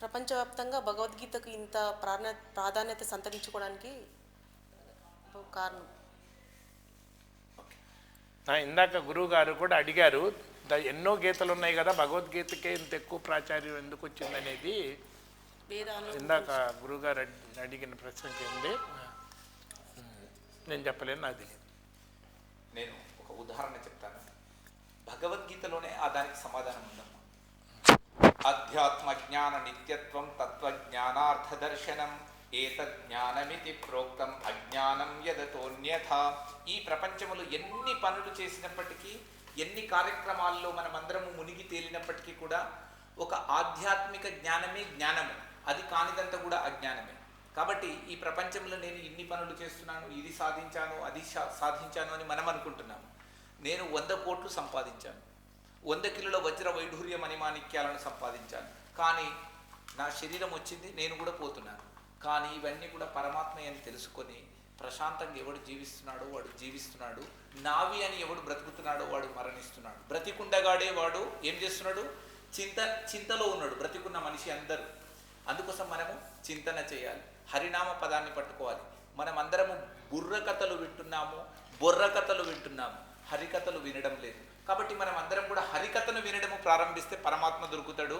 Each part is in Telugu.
ప్రపంచవ్యాప్తంగా భగవద్గీతకు ఇంత ప్రాణ ప్రాధాన్యత సంతరించుకోవడానికి కారణం. ఇందాక గురువు గారు కూడా అడిగారు ఎన్నో గీతలు ఉన్నాయి కదా భగవద్గీతకే ఇంత ఎక్కువ ప్రాచుర్యం ఎందుకు వచ్చిందనేది? ఇందాక గురువుగారు అడి- అడిగిన ప్రశ్నకి ఉంది. నేను చెప్పలేను నాకు తెలియదు. నేను ఒక ఉదాహరణ చెప్తాను. భగవద్గీతలోనే ఆ దానికి సమాధానం ఉందమ్మా ఆధ్యాత్మ జ్ఞాన నిత్యత్వం తత్వజ్ఞానార్థదర్శనం. ఏతజ్ఞానమితి ప్రోక్తం అజ్ఞానం యదతోన్యథ. ఈ ప్రపంచములు ఎన్ని పనులు చేసినప్పటికీ ఎన్ని కార్యక్రమాల్లో మనమందరము మునిగి తేలినప్పటికీ కూడా ఒక ఆధ్యాత్మిక జ్ఞానమే జ్ఞానము. అది కానిదంతా కూడా అజ్ఞానమే. కాబట్టి ఈ ప్రపంచంలో నేను ఇన్ని పనులు చేస్తున్నాను ఇది సాధించాను అది సా- సాధించాను అని మనం అనుకుంటున్నాము నేను వంద కోట్లు సంపాదించాను. వంద కిలోల వజ్ర వైఢూర్య మణిమాణిక్యాలను సంపాదించాను. కానీ నా శరీరం వచ్చింది నేను కూడా పోతున్నాను. కానీ ఇవన్నీ కూడా పరమాత్మ అని తెలుసుకొని ప్రశాంతంగా ఎవడు జీవిస్తున్నాడో వాడు జీవిస్తున్నాడు. నావి అని ఎవడు బ్రతుకుతున్నాడో వాడు మరణిస్తున్నాడు. బ్రతికుండగాడే వాడు ఏం చేస్తున్నాడు? చింత చింతలో ఉన్నాడు. బ్రతికున్న మనిషి అందరూ. అందుకోసం మనము చింతన చేయాలి. హరినామ పదాన్ని పట్టుకోవాలి. మనం అందరము బుర్ర కథలు వింటున్నాము బొర్ర కథలు వింటున్నాము. హరికథలు వినడం లేదు. కాబట్టి మనం అందరం కూడా హరికథను వినడము ప్రారంభిస్తే పరమాత్మ దొరుకుతాడు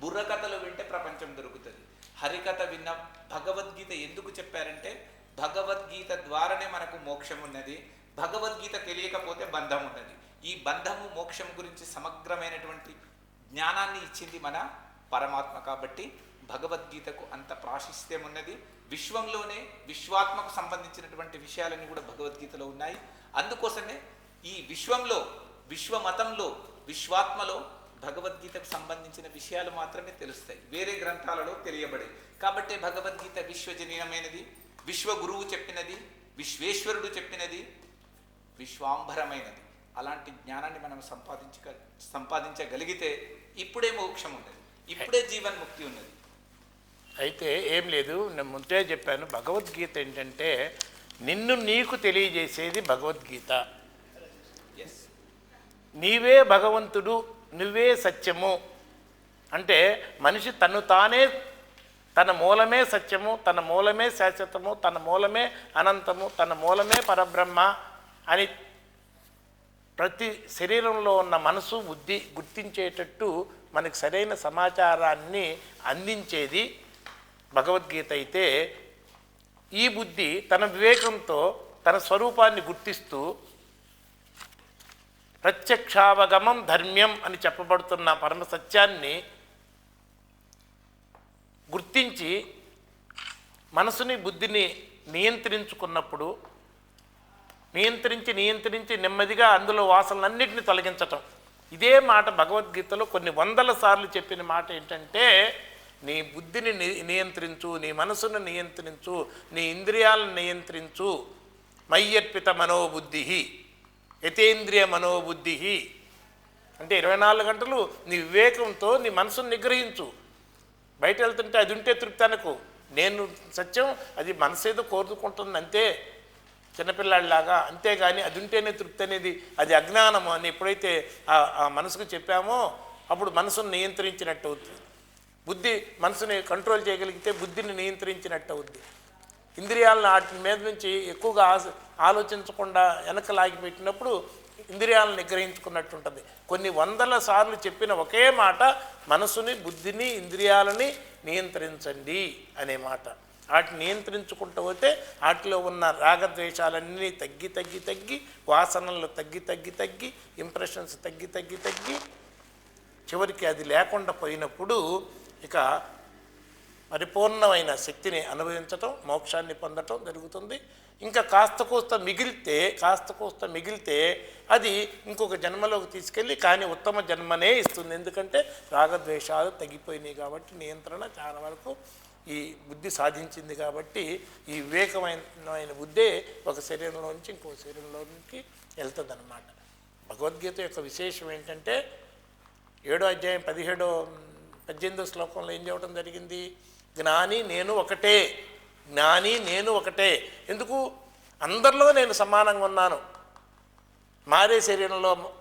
బుర్రకథలు వింటే ప్రపంచం దొరుకుతుంది. హరికథ విన్న భగవద్గీత ఎందుకు చెప్పారంటే భగవద్గీత ద్వారానే మనకు మోక్షం ఉన్నది భగవద్గీత తెలియకపోతే బంధం ఉన్నది. ఈ బంధము మోక్షం గురించి సమగ్రమైనటువంటి జ్ఞానాన్ని ఇచ్చింది మన పరమాత్మ కాబట్టి భగవద్గీతకు అంత ప్రాశస్త్యం ఉన్నది. విశ్వంలోనే విశ్వాత్మకు సంబంధించినటువంటి విషయాలన్నీ కూడా భగవద్గీతలో ఉన్నాయి. అందుకోసమే ఈ విశ్వంలో విశ్వమతంలో విశ్వాత్మలో భగవద్గీతకు సంబంధించిన విషయాలు మాత్రమే తెలుస్తాయి. వేరే గ్రంథాలలో తెలియబడే కాబట్టి భగవద్గీత విశ్వజనీయమైనది విశ్వ గురువు చెప్పినది విశ్వేశ్వరుడు చెప్పినది విశ్వాంబరమైనది అలాంటి జ్ఞానాన్ని మనం సంపాదించగ సంపాదించగలిగితే ఇప్పుడే మోక్షం ఉన్నది. ఇప్పుడే జీవన్ముక్తి ఉన్నది. అయితే ఏం లేదు నేను ముందే చెప్పాను భగవద్గీత ఏంటంటే నిన్ను నీకు తెలియజేసేది భగవద్గీత. ఎస్ నీవే భగవంతుడు నువ్వే సత్యము. అంటే మనిషి తను తానే తన మూలమే సత్యము తన మూలమే శాశ్వతము తన మూలమే అనంతము తన మూలమే పరబ్రహ్మ అని ప్రతి శరీరంలో ఉన్న మనసు బుద్ధి గుర్తించేటట్టు మనకు సరైన సమాచారాన్ని అందించేది భగవద్గీత అయితే. ఈ బుద్ధి తన వివేకంతో తన స్వరూపాన్ని గుర్తిస్తూ ప్రత్యక్షావగమం ధర్మ్యం అని చెప్పబడుతున్న పరమ సత్యాన్ని గుర్తించి మనసుని బుద్ధిని నియంత్రించుకున్నప్పుడు నియంత్రించి నియంత్రించి నెమ్మదిగా అందులో వాసనలన్నింటిని తొలగించటం. ఇదే మాట భగవద్గీతలో కొన్ని వందల సార్లు చెప్పిన మాట ఏంటంటే నీ బుద్ధిని ని- నియంత్రించు నీ మనసును నియంత్రించు నీ ఇంద్రియాలను నియంత్రించు. మయ్యర్పిత మనోబుద్ధి యతేంద్రియ మనోబుద్ధి అంటే ఇరవై నాలుగు గంటలు నీ వివేకంతో నీ మనసును నిగ్రహించు. బయట వెళ్తుంటే అది ఉంటే తృప్తి అనకు. నేను సత్యం అది మనసు ఏదో కోరుకుంటుంది అంతే. చిన్నపిల్లాడిలాగా అంతేగాని అది ఉంటేనే తృప్తి అనేది అది అజ్ఞానము అని ఎప్పుడైతే ఆ- ఆ మనసుకు చెప్పామో అప్పుడు మనసును నియంత్రించినట్టు అవుతుంది బుద్ధి మనసుని కంట్రోల్ చేయగలిగితే బుద్ధిని నియంత్రించినట్టు అవుద్ది. ఇంద్రియాలను వాటి మీద నుంచి ఎక్కువగా ఆలోచించకుండా వెనక లాగిపెట్టినప్పుడు ఇంద్రియాలను నిగ్రహించుకున్నట్టు ఉంటుంది. కొన్ని వందల సార్లు చెప్పిన ఒకే మాట మనసుని బుద్ధిని ఇంద్రియాలని నియంత్రించండి అనే మాట. వాటిని నియంత్రించుకుంటూ పోతే వాటిలో ఉన్న రాగద్వేషాలన్నీ తగ్గి తగ్గి తగ్గి వాసనలు తగ్గి తగ్గి తగ్గి ఇంప్రెషన్స్ తగ్గి తగ్గి తగ్గి చివరికి అది లేకుండా పోయినప్పుడు ఇక పరిపూర్ణమైన శక్తిని అనుభవించటం మోక్షాన్ని పొందటం జరుగుతుంది. ఇంకా కాస్త కోస్త మిగిలితే కాస్త కోస్త మిగిలితే అది ఇంకొక జన్మలోకి తీసుకెళ్ళి కానీ ఉత్తమ జన్మనే ఇస్తుంది. ఎందుకంటే రాగద్వేషాలు తగ్గిపోయినాయి కాబట్టి నియంత్రణ చాలా వరకు ఈ బుద్ధి సాధించింది కాబట్టి ఈ వివేకమైన బుద్ధే ఒక శరీరంలో నుంచి ఇంకో శరీరంలోనికి వెళ్తుంది అనమాట భగవద్గీత యొక్క విశేషం ఏంటంటే ఏడో అధ్యాయం పదిహేడో పద్దెనిమిదో శ్లోకంలో ఏం చెప్పడం జరిగింది? జ్ఞాని నేను ఒకటే జ్ఞాని నేను ఒకటే. ఎందుకు? అందరిలో నేను సమానంగా ఉన్నాను. మారే శరీరంలో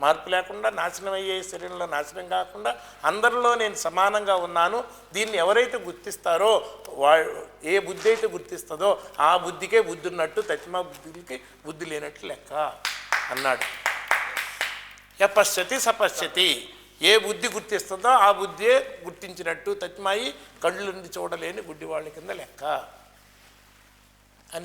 మార్పు లేకుండా నాశనం అయ్యే శరీరంలో నాశనం కాకుండా అందరిలో నేను సమానంగా ఉన్నాను. దీన్ని ఎవరైతే గుర్తిస్తారో వా ఏ బుద్ధి అయితే గుర్తిస్తుందో ఆ బుద్ధికే బుద్ధి ఉన్నట్టు తత్మా బుద్ధికి బుద్ధి లేనట్టు లెక్క అన్నాడు. యపశ్యతి సపశ్యతి. ఏ బుద్ధి గుర్తిస్తుందో ఆ బుద్ధియే గుర్తించినట్టు తత్మాయి కళ్ళు నుండి చూడలేని గుడ్డి వాళ్ళ కింద లెక్క.